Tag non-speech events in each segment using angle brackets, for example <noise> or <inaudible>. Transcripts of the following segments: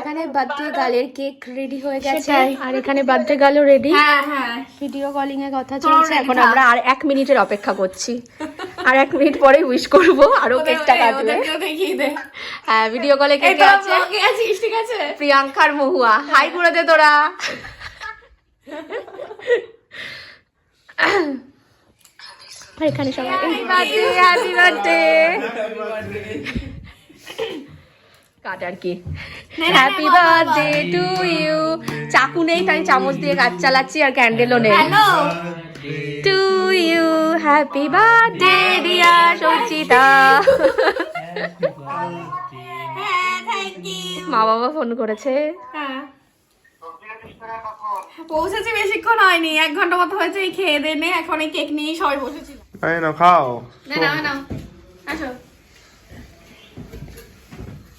এখানে বার্থডে গালের cake ready হয়ে গেছে। আর এখানে বার্থডে গালও রেডি হ্যাঁ হ্যাঁ। ভিডিও কলিং এ কথা চলছে এখন আমরা আর এক মিনিটের অপেক্ষা করছি। আর এক মিনিট পরে উইশ করব আরও কেকটা কাটবে। ওদেরকেও দেখিয়ে দে। হ্যাঁ ভিডিও কলে কেক আছে? ঠিক আছে প্রিয়াঙ্কার মহুয়া। হাই করে দে তোরা এখানে সবাই। হ্যাপি বার্থডে কাট আর কি। হ্যাপি বার্থডে টু ইউ চাকু নেই তাই চামচ দিয়ে গাছ চালাচ্ছি আর ক্যান্ডেলও নেই। Hello to you happy birthday dear Sanchita হ্যাঁ মা বাবা ফোন করেছে। হ্যাঁ। পৌঁছেছি বেশিক্ষণ হয়নি এক ঘণ্টা মতো হয়েছে এই খেয়ে দে নে এখন এই কেক নিয়ে সবাই বসেছিল। এই খাও। না না না। আসো।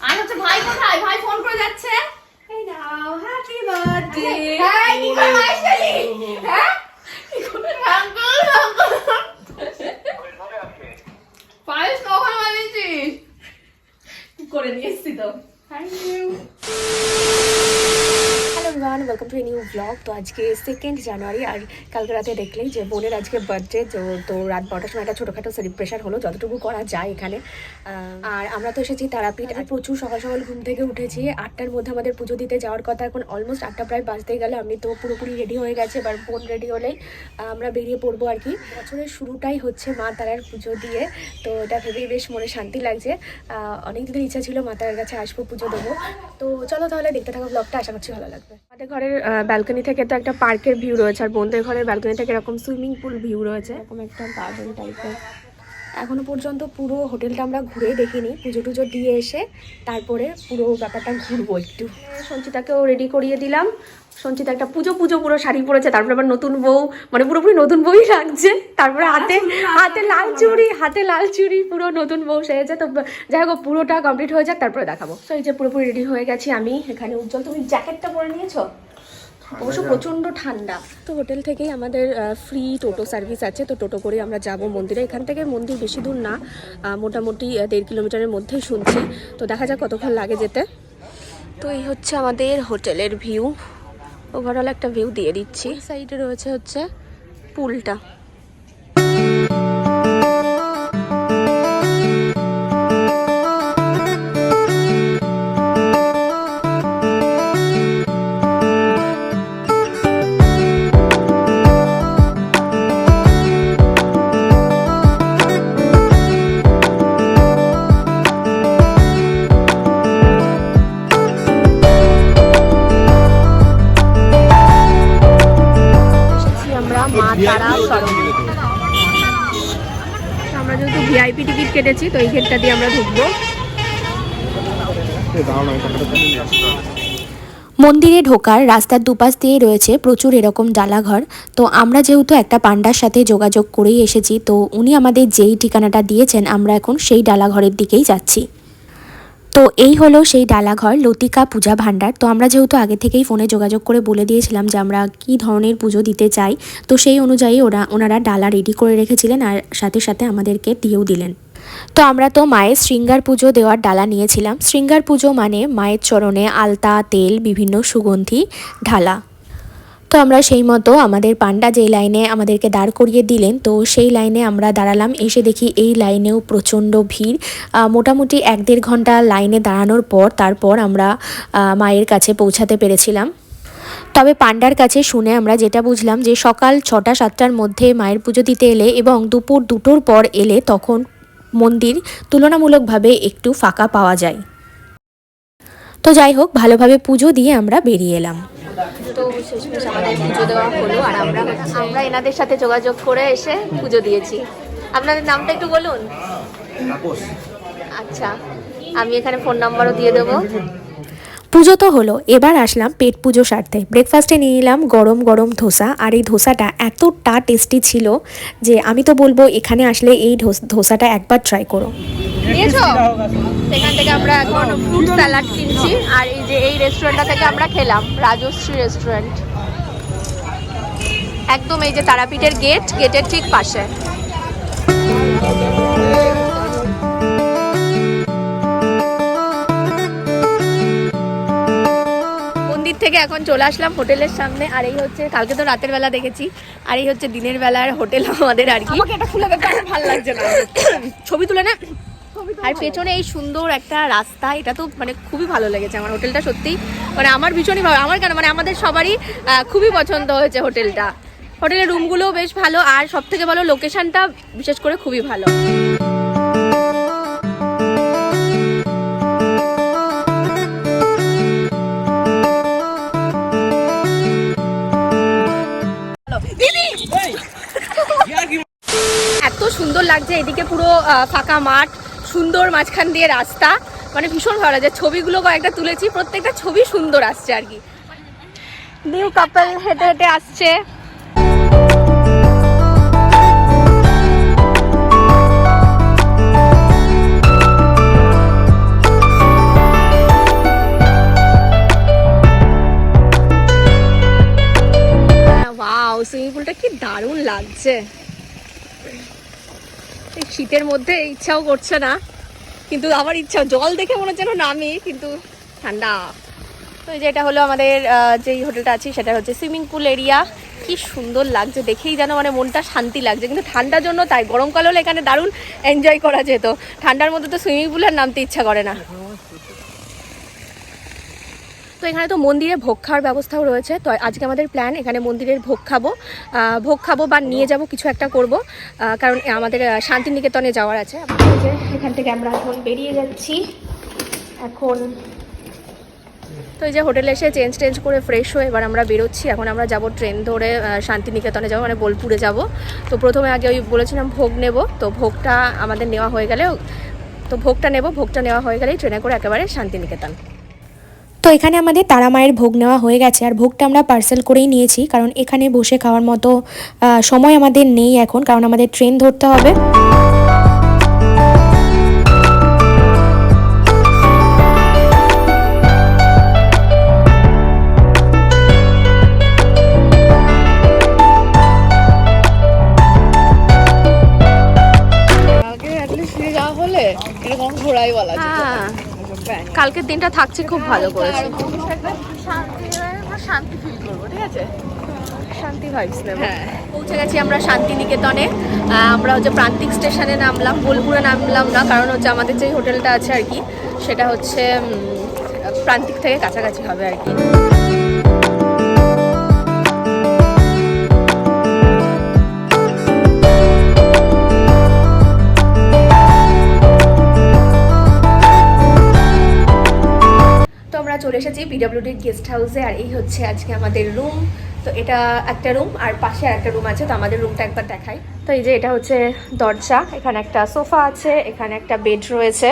আর হচ্ছে ভাই কোথায়? ভাই ফোন করে যাচ্ছে। এই নাও হ্যাপি বার্থডে হ্যাঁ কি করে মাইশালি হ্যাঁ? কি করে পায়েস কখন বানিয়েছিস? করে নিয়ে এসছি তো। Thank you everyone welcome to a new blog তো আজকে সেকেন্ড জানুয়ারি আর কালকে রাতে দেখলেই যে বোনের আজকে বার্থডে তো তো রাত বারোটার সময় একটা ছোটোখাটো সেলিব্রেশন হলো যতটুকু করা যায় এখানে। আর আমরা তো এসেছি তারাপীঠ আর প্রচুর সকাল সকাল ঘুম থেকে উঠেছি। আটটার মধ্যে আমাদের পুজো দিতে যাওয়ার কথা এখন অলমোস্ট আটটা প্রায় বাজতেই গেল। আমি তো পুরোপুরি রেডি হয়ে গেছে এবার বোন রেডি হলেই আমরা বেরিয়ে পড়ব আর কি। বছরের শুরুটাই হচ্ছে মা তারার পুজো দিয়ে তো এটা ভেবেই বেশ মনে শান্তি লাগছে। অনেক দিনের ইচ্ছা ছিল মা তারার কাছে আসব পুজো দেবো। তো চলো তাহলে দেখতে থাকো ব্লগটা আশা করছি ভালো লাগবে। আমাদের ঘরের ব্যালকনি থেকে তো একটা পার্কের ভিউ রয়েছে, আর বোনদের ঘরের ব্যালকনি থেকে এরকম সুইমিং পুল ভিউ রয়েছে। এরকম একটা গার্ডেন টাইপের এখনও পর্যন্ত পুরো হোটেলটা আমরা ঘুরে দেখিনি। পুজো টুজো দিয়ে এসে তারপরে পুরো ব্যাপারটা ঘুরবো একটু। সঞ্চিতাকেও রেডি করিয়ে দিলাম। সঞ্চিতা একটা পুজো পুজো পুরো শাড়ি পরেছে তারপরে আবার নতুন বউ মানে পুরোপুরি নতুন বউই লাগছে। তারপরে হাতে হাতে লাল চুড়ি হাতে লাল চুড়ি পুরো নতুন বউ সেজেছে। তো যাই হোক পুরোটা কমপ্লিট হয়ে যাক তারপরে দেখাবো। তো এই যে পুরোপুরি রেডি হয়ে গেছি আমি এখানে। উজ্জ্বল তুমি জ্যাকেটটা পরে নিয়েছো? অবশ্য প্রচণ্ড ঠান্ডা। তো হোটেল থেকেই আমাদের ফ্রি টোটো সার্ভিস আছে। তো টোটো করে আমরা যাব মন্দিরে। এখান থেকে মন্দির বেশি দূর না। মোটামুটি দেড় কিলোমিটারের মধ্যেই শুনছি। তো দেখা যাক কতক্ষণ লাগে যেতে। তো এই হচ্ছে আমাদের হোটেলের ভিউ ওভারঅল একটা ভিউ দিয়ে দিচ্ছি। সাইডে রয়েছে হচ্ছে পুলটা। কেটেছি তো এই গেটটা দিয়ে আমরা ঢুকবো। মন্দিরে ঢোকার রাস্তার দুপাশ দিয়ে রয়েছে প্রচুর এরকম ডালাঘর। তো আমরা যেহেতু একটা পান্ডার সাথে যোগাযোগ করেই এসেছি তো উনি আমাদের যেই ঠিকানাটা দিয়েছেন আমরা এখন সেই ডালাঘরের দিকেই যাচ্ছি। তো এই হলো সেই ডালাঘর লতিকা পূজা ভাণ্ডার। তো আমরা যেহেতু আগে থেকেই ফোনে যোগাযোগ করে বলে দিয়েছিলাম যে আমরা কী ধরনের পুজো দিতে চাই তো সেই অনুযায়ী ওরা ওনারা ডালা রেডি করে রেখেছিলেন আর সাথে সাথে আমাদেরকে দিয়েও দিলেন। তো আমরা তো মায়ের শৃঙ্গার পুজো দেওয়ার ডালা নিয়েছিলাম। শৃঙ্গার পুজো মানে মায়ের চরণে আলতা, তেল, বিভিন্ন সুগন্ধি, ঢালা। তো আমরা সেই মতো আমাদের পান্ডা যেই লাইনে আমাদেরকে দাঁড় করিয়ে দিলেন, তো সেই লাইনে আমরা দাঁড়ালাম, এসে দেখি এই লাইনেও প্রচণ্ড ভিড়। মোটামুটি এক দেড় ঘণ্টা লাইনে দাঁড়ানোর পর তারপর আমরা মায়ের কাছে পৌঁছাতে পেরেছিলাম। তবে পান্ডার কাছে শুনে আমরা যেটা বুঝলাম যে সকাল ছটা সাতটার মধ্যে মায়ের পুজো দিতে এলে এবং দুপুর দুটোর পর এলে তখন মন্দির তুলনামূলকভাবে একটু ফাঁকা পাওয়া যায়। তো যাই হোক ভালোভাবে পুজো দিয়ে আমরা বেরিয়ে এলাম। তো শেষমেশ আমাদের পুজো দেওয়া হলো আর আমরা আমরা এনাদের সাথে যোগাযোগ করে এসে পুজো দিয়েছি। আপনাদের নামটা একটু বলুন? আচ্ছা আমি এখানে ফোন নাম্বারও দিয়ে দেবো। পুজো তো হলো, এবার আসলাম পেট পুজো সারতে। ব্রেকফাস্টে নিয়ে নিলাম গরম গরম ধোসা, আর এই ধোসাটা এতটা টেস্টি ছিল যে আমি তো বলব এখানে আসলে এই ধোস- ধোসাটা একবার ট্রাই করো। সেখান থেকে আমরা এখন ফ্রুট স্যালাড কিনছি, আর এই যে এই রেস্টুরেন্টটা থেকে আমরা খেলাম, রাজশ্রী রেস্টুরেন্ট একদম এই যে তারাপীঠের গেট গেটের ঠিক পাশে। থেকে এখন চলে আসলাম হোটেলের সামনে আর এই হচ্ছে কালকে তো রাতের বেলা দেখেছি আর এই হচ্ছে দিনের বেলার হোটেল আমাদের আর কি। আমাকে এটা খুলে দেখতে ভালো লাগছে না। <coughs> ছবি তুলে না। আর পেছনে এই সুন্দর একটা রাস্তা এটা তো মানে খুবই ভালো লেগেছে আমার হোটেলটা সত্যি মানে আমার ভীষণই ভালো আমার কেন মানে আমাদের সবারই খুবই পছন্দ হয়েছে হোটেলটা। হোটেলের রুমগুলোও বেশ ভালো আর সব থেকে ভালো লোকেশনটা বিশেষ করে খুবই ভালো। লাগছে এদিকে পুরো ফাঁকা মাঠ সুন্দর মাঝখান দিয়ে রাস্তা। মানে ভীষণ ভালো লাগছে। ছবিগুলো কয়েকটা তুলেছি প্রত্যেকটা ছবি সুন্দর আসছে আর কি। নিউ কাপল হেঁটে হেঁটে আসছে। ওয়াও সুইমিং পুলটা কি দারুণ লাগছে। এই শীতের মধ্যে ইচ্ছাও করছে না, কিন্তু আবার ইচ্ছা, জল দেখে মনে যেন নামি, কিন্তু ঠান্ডা। তো যেটা হলো আমাদের যেই হোটেলটা আছে, সেটা হচ্ছে সুইমিং পুল এরিয়া। কি সুন্দর লাগছে, দেখেই যেন মানে মনটা শান্তি লাগছে। কিন্তু ঠান্ডার জন্য তাই গরমকাল হলে এখানে দারুণ এনজয় করা যেত। ঠান্ডার মধ্যে তো সুইমিং পুলের নামতে ইচ্ছা করে না। তো এখানে তো মন্দিরে ভোগ খাওয়ার ব্যবস্থাও রয়েছে। তো আজকে আমাদের প্ল্যান এখানে মন্দিরের ভোগ খাব। ভোগ খাব বা নিয়ে যাব কিছু একটা করব। কারণ আমাদের শান্তিনিকেতনে যাওয়ার আছে। এখান থেকে আমরা এখন বেরিয়ে যাচ্ছি। এখন তো এই যে হোটেলে এসে চেঞ্জ টেঞ্জ করে ফ্রেশ হয়ে এবার আমরা বেরোচ্ছি। এখন আমরা যাব ট্রেন ধরে শান্তিনিকেতনে যাব মানে বোলপুরে যাব। তো প্রথমে আগে ওই বলেছিলাম ভোগ নেব। তো ভোগটা আমাদের নেওয়া হয়ে গেলে তো ভোগটা নেব, ভোগটা নেওয়া হয়ে গেলেই ট্রেনে করে একেবারে শান্তিনিকেতন। তো এখানে আমাদের তারা মায়ের ভোগ নেওয়া হয়ে গেছে। আর ভোগটা আমরা পার্সেল করেই নিয়েছি, কারণ এখানে বসে খাওয়ার মতো সময় আমাদের নেই এখন, কারণ আমাদের ট্রেন ধরতে হবে। কালকের দিনটা থাকছে খুব ভালো করে। শান্তি শান্তি ফিল করব ঠিক আছে? শান্তি ভাইবস নেব। হ্যাঁ পৌঁছে গেছি আমরা শান্তিনিকেতনে। আমরা হচ্ছে প্রান্তিক স্টেশনে নামলাম বোলপুরে নামলাম না কারণ হচ্ছে আমাদের যে হোটেলটা আছে আর কি সেটা হচ্ছে প্রান্তিক থেকে কাছাকাছি হবে আর কি। চলে এসেছি পিডব্লিউডির গেস্ট হাউসে আর এই হচ্ছে আজকে আমাদের রুম তো এটা একটা রুম আর পাশে আর একটা রুম আছে, তো আমাদের রুমটা একবার দেখাই। তো এই যে এটা হচ্ছে দরজা, এখানে একটা সোফা আছে, এখানে একটা বেড রয়েছে,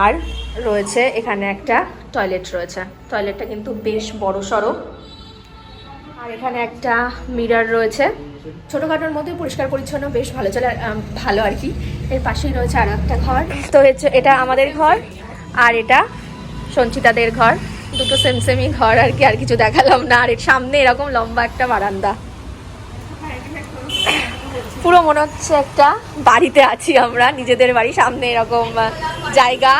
আর রয়েছে এখানে একটা টয়লেট রয়েছে। টয়লেটটা কিন্তু বেশ বড় সড়ো। আর এখানে একটা মিরর রয়েছে। ছোটোখাটোর মধ্যে পরিষ্কার পরিচ্ছন্ন, বেশ ভালো চলে ভালো আর কি। এর পাশেই রয়েছে আরও একটা ঘর। তো এটা আমাদের ঘর, আর এটা সঞ্চিতাদের ঘর। দুটো সেম সেমই ঘর আর কি, আর কিছু দেখালাম না। আর সামনে এরকম লম্বা একটা বারান্দা। পুরো মনে হচ্ছে একটা বাড়িতে আছি আমরা, নিজেদের বাড়ি। সামনে এরকম জায়গা।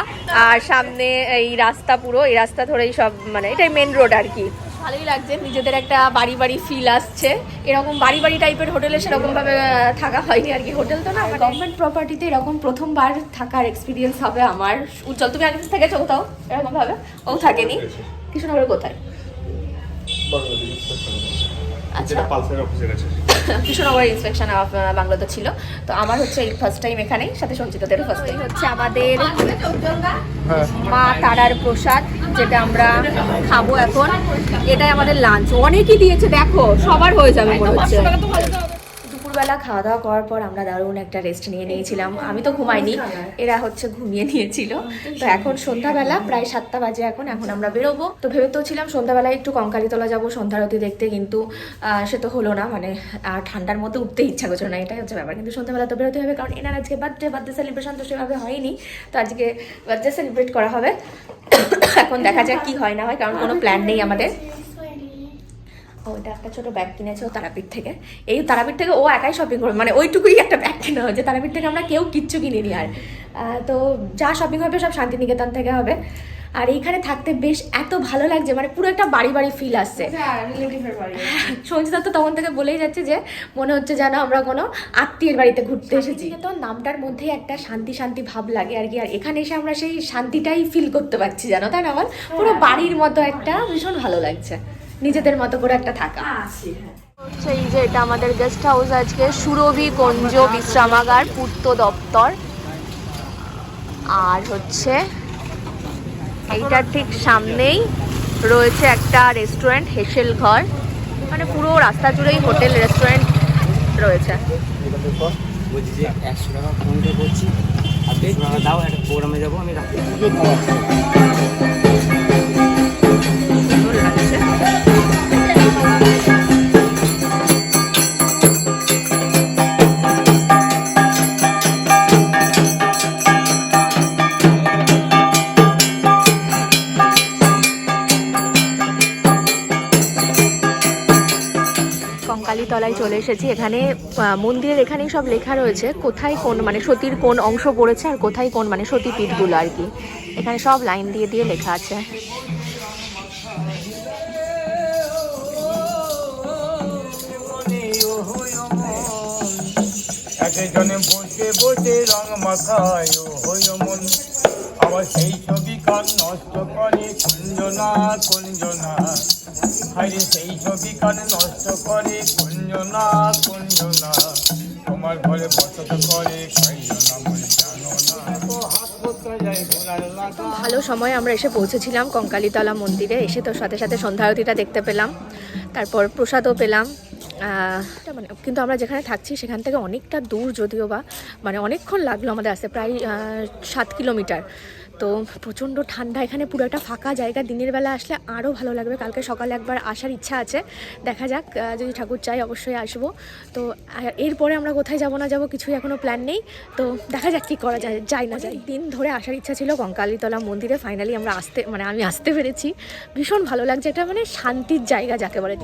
আর সামনে এই রাস্তা পুরো। এই রাস্তা ধরেই সব মানে এটাই মেন রোড আর কি। ভালোই লাগছে নিজেদের একটা বাড়ি বাড়ি ফিল আসছে। এরকম বাড়ি বাড়ি টাইপের হোটেলে সেরকম ভাবে থাকা হয়নি আর কি। হোটেল তো না গভর্নমেন্ট প্রপার্টিতে এরকম প্রথমবার থাকার এক্সপিরিয়েন্স হবে আমার। উজ্জ্বল তুমি আগে থেকেছো কোথাও এরকম ভাবে। ও থাকেনি। কৃষ্ণনগরে কোথায়? আচ্ছা। ইন্সপেকশন বাংলাতে ছিল। তো আমার হচ্ছে এই ফার্স্ট টাইম এখানেই সাথে সঞ্চিতাদেরও ফার্স্ট টাইম হচ্ছে আমাদের হ্যাঁ। মা তারার প্রসাদ। যেটা আমরা খাব এখন, এটাই আমাদের লাঞ্চ অনেকই দিয়েছে, দেখো, সবার হয়ে যাবে মনে হচ্ছে। দুপুরবেলা খাওয়া দাওয়া করার পর আমরা দারুণ একটা রেস্ট নিয়ে নিয়েছিলাম। আমি তো ঘুমাইনি, এরা হচ্ছে ঘুমিয়ে নিয়েছিল। তো এখন সন্ধ্যাবেলা প্রায় সাতটা বাজে এখন এখন আমরা বেরোবো। তো ভেবে তো ছিলাম সন্ধ্যাবেলায় একটু কঙ্কালীতলা যাব, সন্ধ্যারতি দেখতে, কিন্তু সে তো হলো না। মানে আর ঠান্ডার মধ্যে উঠতে ইচ্ছা করছিল না, এটাই হচ্ছে ব্যাপার। কিন্তু সন্ধ্যাবেলা তো বেরোতে হবে, কারণ এনার আজকে বার্থডে বার্থডে সেলিব্রেশন তো সেভাবে হয়নি। তো আজকে বার্থডে সেলিব্রেট করা হবে। এখন দেখা যাক কি হয় না হয়, কারণ কোনো প্ল্যান নেই আমাদের। ও একটা ছোট ব্যাগ কিনেছে ও তারাপীঠ থেকে। এই তারাপীঠ থেকে ও একাই শপিং করবে মানে ওইটুকুই একটা ব্যাগ কেনা হয়েছে। তারাপীঠ থেকে আমরা কেউ কিচ্ছু কিনিনি আর। তো যা শপিং হবে সব শান্তিনিকেতন থেকে হবে। আর এইখানে থাকতে বেশ এত ভালো লাগছে মানে পুরো একটা বাড়ি বাড়ি ফিল আসছে। রিলেটিভের বাড়ি। তো তখন থেকে বলেই যাচ্ছে যে মনে হচ্ছে যেন আমরা কোনো আত্মীয়ের বাড়িতে ঘুরতে এসেছি। তো নামটার মধ্যেই একটা শান্তি শান্তি ভাব লাগে আর কি আর এখানে এসে আমরা সেই শান্তিটাই ফিল করতে পারছি জানো তাই না আমার পুরো বাড়ির মতো একটা ভীষণ ভালো লাগছে নিজেদের মতো করে একটা থাকা। আছি হ্যাঁ। এই যে এটা আমাদের গেস্ট হাউস আজকে সুরভি কুঞ্জ বিশ্রামাগার পূর্ত দপ্তর। আর হচ্ছে এইটার ঠিক সামনেই রয়েছে একটা রেস্টুরেন্ট হেসেল ঘর। মানে পুরো রাস্তা জুড়েই হোটেল রেস্টুরেন্ট রয়েছে। দাও একটা প্রোগ্রামে যাব আমি রাখতে তলায় চলে এসেছি। এখানে মন্দিরের এখানেই সব লেখা রয়েছে, কোথায় কোন মানে সতীর কোন অংশ পড়েছে আর কোথায় কোন মানে সতীপীঠগুলো আর কি। এখানে সব লাইন দিয়ে দিয়ে লেখা আছে। একজনে বসে বসে রং মন। সেই ছবি কান নষ্ট করে? কুঞ্জনা কুঞ্জনা হাইরে সেই ছবি কান নষ্ট করে? কুঞ্জনা কুঞ্জনা তোমার ঘরে বসত করে ভালো সময় আমরা এসে পৌঁছেছিলাম কঙ্কালীতলা মন্দিরে। এসে তো সাথে সাথে সন্ধ্যা আরতিটা দেখতে পেলাম। তারপর প্রসাদও পেলাম। মানে কিন্তু আমরা যেখানে থাকছি সেখান থেকে অনেকটা দূর যদিও বা মানে অনেকক্ষণ লাগল আমাদের আসতে প্রায় সাত কিলোমিটার। তো প্রচণ্ড ঠান্ডা এখানে পুরো একটা ফাঁকা জায়গা দিনের বেলা আসলে আরও ভালো লাগবে। কালকে সকালে একবার আসার ইচ্ছা আছে। দেখা যাক যদি ঠাকুর চাই অবশ্যই আসব। তো এরপরে আমরা কোথায় যাব না যাব কিছুই এখনও প্ল্যান নেই। তো দেখা যাক কী করা যায় যাই না যাই। দিন ধরে আসার ইচ্ছা ছিল কঙ্কালীতলা মন্দিরে ফাইনালি আমরা আসতে মানে আমি আসতে পেরেছি। ভীষণ ভালো লাগছে এটা মানে শান্তির জায়গা যাকে বলে।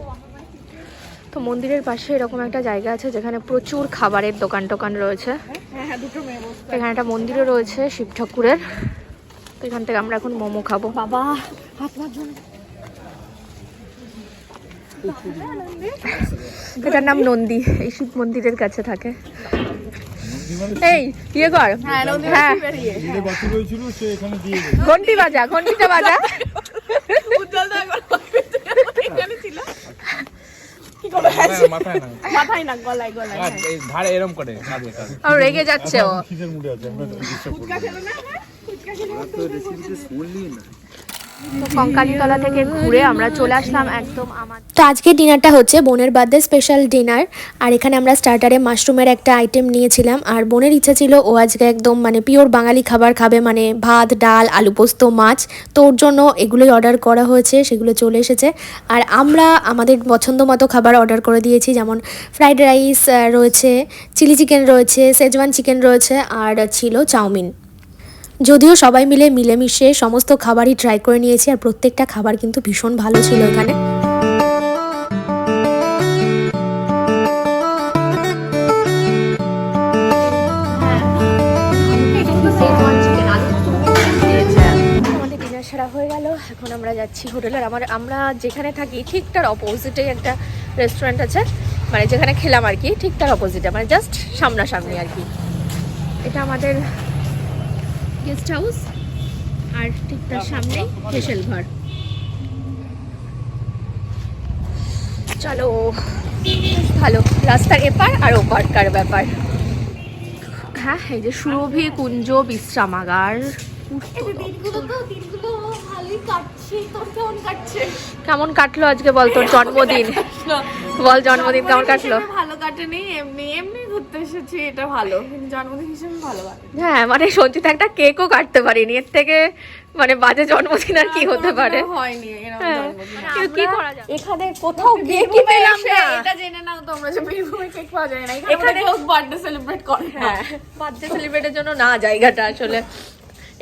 তো মন্দিরের পাশে এরকম একটা জায়গা আছে যেখানে প্রচুর খাবারের দোকান টোকান রয়েছে। হ্যাঁ দুটো মেয়ে বসতে এখানে একটা মন্দিরও রয়েছে শিব ঠাকুরের। তো এখান থেকে আমরা এখন মোমো খাব। বাবা এটার নাম নন্দী এই শিব মন্দিরের কাছে থাকে। এই ইয়ে কর। হ্যাঁ নন্দী হ্যাঁ। ঘন্টি বাজা ঘন্টিটা বাজা। করে আছে মাথায় না মাথায় না গলায় গলায়। এই ধারে এরম করে কাঁদে কাঁদে আর রেগে যাচ্ছে ও মুডে আছে আমরা ডিস্টার্ব করব খেলো না হ্যাঁ? ফুচকা খেলো না? তো ঘুরে আমরা চলে আসলাম একদম আমার তো আজকের ডিনারটা হচ্ছে বোনের বার্থডে স্পেশাল ডিনার আর এখানে আমরা স্টার্টারে মাশরুমের একটা আইটেম নিয়েছিলাম, আর বোনের ইচ্ছা ছিল ও আজকে একদম মানে পিওর বাঙালি খাবার খাবে মানে ভাত, ডাল, আলু পোস্ত, মাছ, তো ওর জন্য এগুলোই অর্ডার করা হয়েছে, সেগুলো চলে এসেছে। আর আমরা আমাদের পছন্দ মতো খাবার অর্ডার করে দিয়েছি, যেমন ফ্রাইড রাইস রয়েছে চিলি চিকেন রয়েছে সেজওয়ান চিকেন রয়েছে, আর ছিল চাউমিন। যদিও সবাই মিলে মিলেমিশে সমস্ত খাবারই ট্রাই করে নিয়েছি আর প্রত্যেকটা খাবার কিন্তু ভীষণ ভালো ছিল এখানে। সারা হয়ে গেল। এখন আমরা যাচ্ছি হোটেলের আমার আমরা যেখানে থাকি, ঠিক তার অপোজিটেই একটা রেস্টুরেন্ট আছে। মানে যেখানে খেলাম আর কি, ঠিক তার অপোজিটে মানে জাস্ট সামনাসামনি আর কি। এটা আমাদের গেস্ট হাউস আর ঠিক তার সামনেই হেসেল ঘর। চলো ভালো রাস্তার এপার আর ওপারকার ব্যাপার। হ্যাঁ এই যে সুরভি কুঞ্জ বিশ্রামাগার কেমন কাটলো আজকে বল তোর জন্মদিন? বল জন্মদিন কেমন কাটলো? ভালো কাটেনি এমনি এমনি ঘুরতে এসেছি এটা ভালো। জন্মদিন হিসেবে ভালো হ্যাঁ মানে সঞ্চিতা একটা কেকও কাটতে পারিনি। এর থেকে মানে বাজে জন্মদিন আর কি হতে পারে। হয়নি এরকম হ্যাঁ। জন্মদিন। কিন্তু কি করা যায় এখানে কোথাও কেকই পেলাম না। এটা জেনে নাও তোমরা যে বীরভূমে কেক পাওয়া যায় না। এখানে লোক বার্থডে সেলিব্রেট করে হ্যাঁ। বার্থডে সেলিব্রেটের জন্য না জায়গাটা আসলে।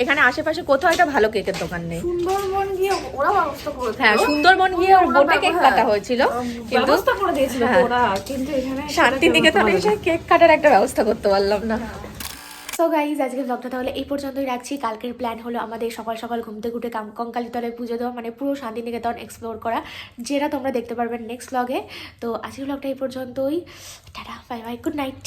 এখানে আশেপাশে কোথাও একটা ভালো কেকের দোকান নেই। সুন্দরবন গিয়ে ওরা ব্যবস্থা করে হ্যাঁ সুন্দরবন গিয়ে ওর বোটে কেক কাটা হয়েছিল কিন্তু ব্যবস্থা করে দিয়েছিল হ্যাঁ। ওরা কিন্তু এখানে শান্তিনিকেতনে এসে কেক কাটার একটা ব্যবস্থা করতে পারলাম না। সো গাইজ আজকের ব্লগটা তাহলে এই পর্যন্তই রাখছি। কালকের প্ল্যান হলো আমাদের সকাল সকাল ঘুম থেকে উঠে কাম- কঙ্কালীতলায় পুজো দেওয়া মানে পুরো শান্তিনিকেতন এক্সপ্লোর করা যেটা তোমরা দেখতে পারবেন নেক্সট ব্লগে তো আজকের ব্লগটা এই পর্যন্তই। Tata bye bye good night